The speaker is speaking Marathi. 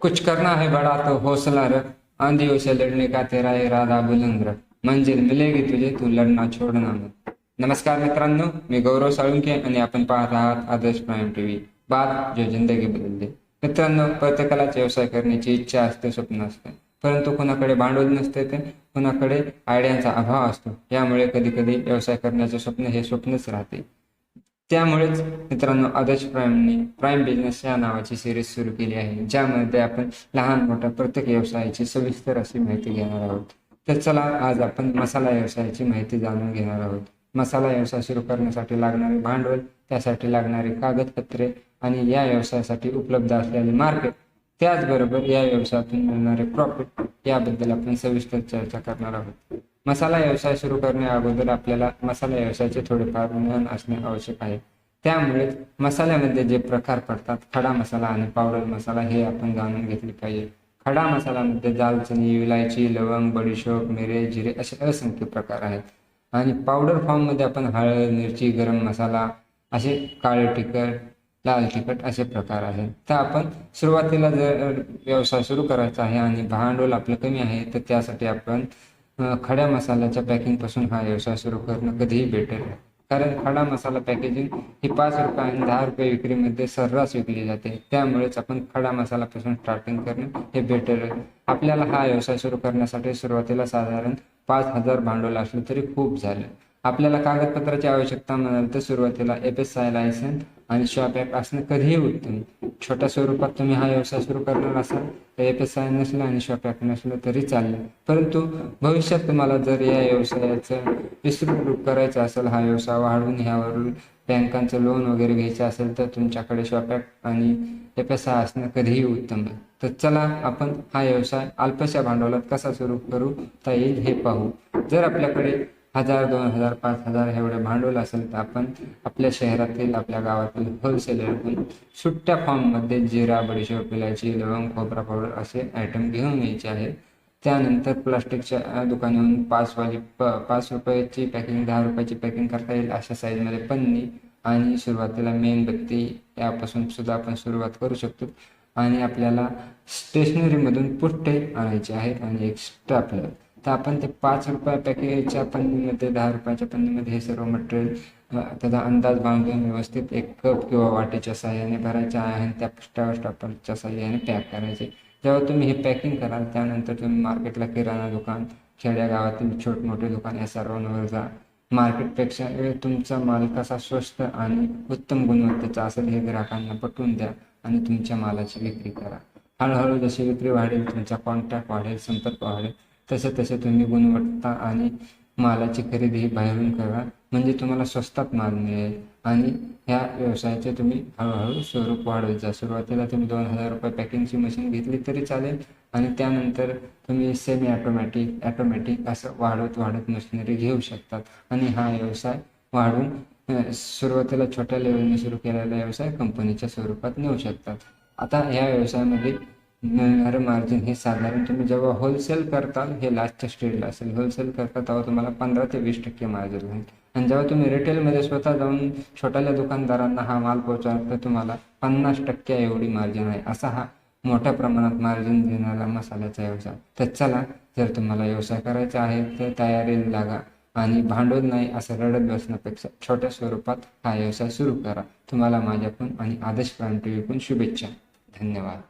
कुछ करना है बड़ा तो हौसला रख। आंधियों से लड़ने का तेरा इरादा बुलंद रख। मंजिल मिलेगी तुझे तू लढना छोडना मत। नमस्कार मित्रांनो मी गौरव साळुंके आणि आपण पाहत आहात आदर्श प्राईम टीव्ही बात जो जिंदगी बदलते मित्रांनो प्रत्येकालाच व्यवसाय करण्याची इच्छा असते स्वप्न असते। परंतु कोणाकडे भांडवल नसते ते कोणाकडे आयडियांचा अभाव असतो यामुळे कधी कधी व्यवसाय करण्याचे स्वप्न हे स्वप्नच राहते। त्यामुळेच मित्रांनो आदर्श प्राईमने प्राईम बिझनेस या नावाची सिरीज सुरू केली आहे ज्यामध्ये आपण लहान मोठ्या प्रत्येक व्यवसायाची सविस्तर अशी माहिती घेणार आहोत. तर चला आज आपण मसाला व्यवसायाची माहिती जाणून घेणार आहोत. मसाला व्यवसाय सुरू करण्यासाठी लागणारे भांडवल त्यासाठी लागणारे कागदपत्रे आणि या व्यवसायासाठी उपलब्ध असलेले मार्केट त्याचबरोबर या व्यवसायातून मिळणारे प्रॉफिट याबद्दल आपण सविस्तर चर्चा करणार आहोत. मसाला व्यवसाय सुरू करण्या अगोदर आपल्याला मसाला व्यवसायाचे थोडेफार ज्ञान असणे आवश्यक आहे. त्यामुळे मसाल्यामध्ये जे प्रकार पडतात खडा मसाला आणि पावडर मसाला हे आपण जाणून घेतले पाहिजे. खडा मसाल्यामध्ये दालचिनी विलायची लवंग बडीशोप मिरे जिरे असे असंख्य प्रकार आहेत. आणि पावडर फॉर्ममध्ये आपण हळद मिरची गरम मसाला असे काळे तिखट लाल तिखट असे प्रकार आहेत. तर आपण सुरुवातीला जर व्यवसाय सुरू करायचा आहे आणि भांडवल आपलं कमी आहे तर त्यासाठी आपण खड्या मसाल्याच्या पॅकिंगपासून हा व्यवसाय सुरू करणं कधीही बेटर आहे. कारण खडा मसाला पॅकेजिंग ही पाच रुपये आणि दहा रुपये विक्रीमध्ये सर्रास विकली जाते. त्यामुळेच आपण खडा मसाल्यापासून स्टार्टिंग करणं हे बेटर आहे. आपल्याला हा व्यवसाय सुरू करण्यासाठी सुरुवातीला साधारण पाच हजार भांडवल असलं तरी खूप झालं. आपल्याला कागदपत्राची आवश्यकता म्हणाल तर सुरुवातीला एफ एस आय लायसन आणि शॉप ॲप असणं कधीही उत्तम. छोट्या स्वरूपात तुम्ही हा व्यवसाय सुरू करणार असाल तर एफ एस आय नसलं आणि शॉप ॲप नसलं तरी चालेल. परंतु भविष्यात तुम्हाला जर या व्यवसायाचं विस्तृत रूप करायचं असेल हा व्यवसाय वाढवून ह्यावरून बँकांचं लोन वगैरे घ्यायचं असेल तर तुमच्याकडे शॉप ॲप आणि एफ एस आय असणं कधीही उत्तम. आहे तर चला आपण हा व्यवसाय अल्पशा भांडवलात कसा सुरू करता येईल हे पाहू. जर आपल्याकडे हजार दोन हजार पाच हजार एवढे भांडवल असेल तर आपण आपल्या शहरातील आपल्या गावातील होलसेलरकडून सुट्ट्या फॉर्ममध्ये जिरा बडीशेप इलायची लवंग खोबरा पावडर असे आयटम घेऊन यायचे आहेत त्यानंतर प्लास्टिकच्या दुकानाहून दुकानावरून पाचवाली प पाच रुपयाची पॅकिंग दहा रुपयाची पॅकिंग करता येईल अशा साईजमध्ये पन्नी आणि सुरुवातीला मेणबत्ती यापासून सुद्धा आपण सुरुवात करू शकतो. आणि आपल्याला स्टेशनरीमधून पुट्टे आणायचे आहेत आणि एक स्टॅपलर तर आपण ते पाच रुपया पॅकेजच्या पन्नीमध्ये दहा रुपयाच्या पन्नीमध्ये हे सर्व मटेरियल त्याचा अंदाज बांधून व्यवस्थित एक कप किंवा वाटेच्या साह्याने भरायचे आहे. आणि त्या स्टार स्टॉपरच्या साह्याने पॅक करायचे. जेव्हा तुम्ही हे पॅकिंग कराल त्यानंतर तुम्ही मार्केटला किराणा दुकान खेड्यागावातील छोट मोठे दुकान या सर्वांवर जा. मार्केटपेक्षा तुमचा माल कसा स्वस्त आणि उत्तम गुणवत्तेचा असेल हे ग्राहकांना पटवून द्या आणि तुमच्या मालाची विक्री करा. हळूहळू जशी विक्री वाढेल तुमचा कॉन्टॅक्ट वाढेल संपर्क वाढेल. तसे तसे तुम्ही गुणवत्ता आणि मालाची खरेदी ही बाहेरून करा. म्हणजे तुम्हाला स्वस्तात माल मिळेल. आणि ह्या व्यवसायाचे तुम्ही हळूहळू स्वरूप वाढवत जा. सुरुवातीला तुम्ही दोन हजार रुपये पॅकिंगची मशीन घेतली तरी चालेल. आणि त्यानंतर तुम्ही सेमी ऑटोमॅटिक ॲटोमॅटिक असं वाढवत वाढत मशिनरी घेऊ शकतात आणि हा व्यवसाय वाढवून सुरुवातीला छोट्या लेवलने सुरू केलेला व्यवसाय कंपनीच्या स्वरूपात नेऊ शकतात आता ह्या व्यवसायामध्ये मिळणारं मार्जिन हे साधारण तुम्ही जेव्हा होलसेल करताल हे लास्टच्या स्टेजला असेल. होलसेल करता तेव्हा तुम्हाला पंधरा ते वीस टक्के मार्जिन होईल आणि जेव्हा तुम्ही रिटेलमध्ये स्वतः जाऊन छोट्याल्या दुकानदारांना हा माल पोहोचवाल तर तुम्हाला पन्नास टक्के एवढी मार्जिन आहे. असा हा मोठ्या प्रमाणात मार्जिन देणारा मसाल्याचा व्यवसाय. तर चला जर तुम्हाला व्यवसाय करायचा आहे तर तयारीला लागा आणि भांडवल नाही असं रडत बसण्यापेक्षा छोट्या स्वरूपात हा व्यवसाय सुरू करा. तुम्हाला माझ्याकडून आणि आदर्श व्हीकडून शुभेच्छा. धन्यवाद.